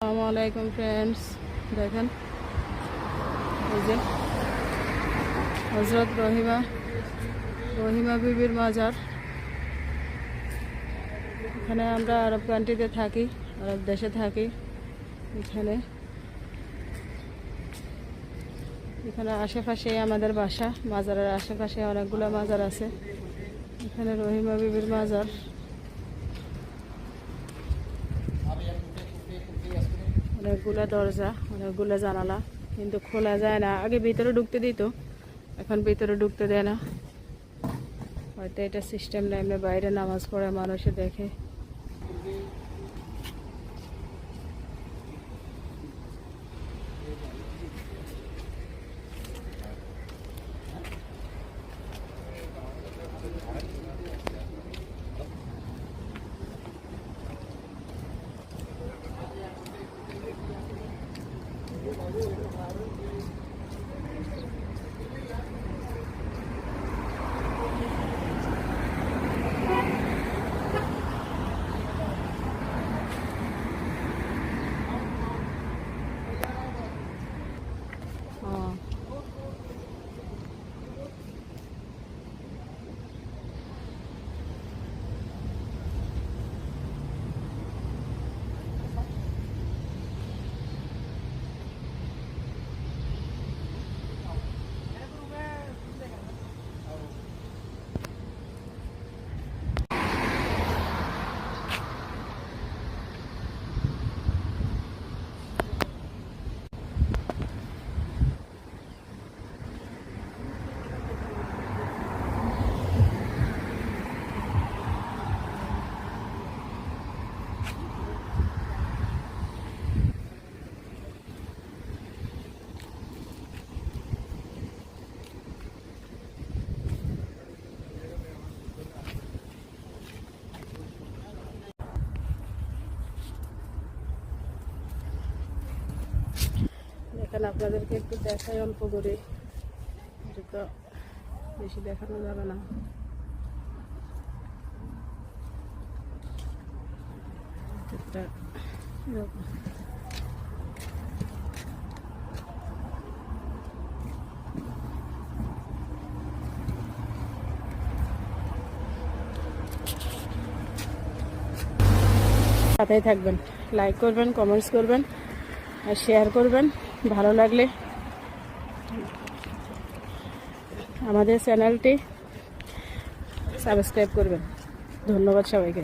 আলাইকুম ফ্রেন্ডস দেখেন। এই যে হজরত রহিমা রহিমা বিবির মাজার। এখানে আমরা আরব কান্ট্রিতে থাকি, আরব দেশে থাকি। এখানে এখানে আশেপাশে আমাদের বাসা, মাজারের আশেপাশে অনেকগুলো মাজার আছে। এখানে রহিমা বিবির মাজার। অনেকগুলো দরজা অনেকগুলো জানালা। কিন্তু খোলা যায় না। আগে ভিতরে ঢুকতে দিত, এখন ভিতরে ঢুকতে দেয় না। হয়তো এটা সিস্টেম না এমনি বাইরে নামাজ পড়ে মানুষে দেখে। দেখেন আপনাদেরকে একটু দেখাই অল্প করে। তো বেশি দেখানো যাবে না। সাথেই থাকবেন। লাইক করবেন কমেন্টস করবেন। শেয়ার করবেন ভালো লাগলে। আমাদের চ্যানেলটি সাবস্ক্রাইব করবেন। ধন্যবাদ সবাইকে।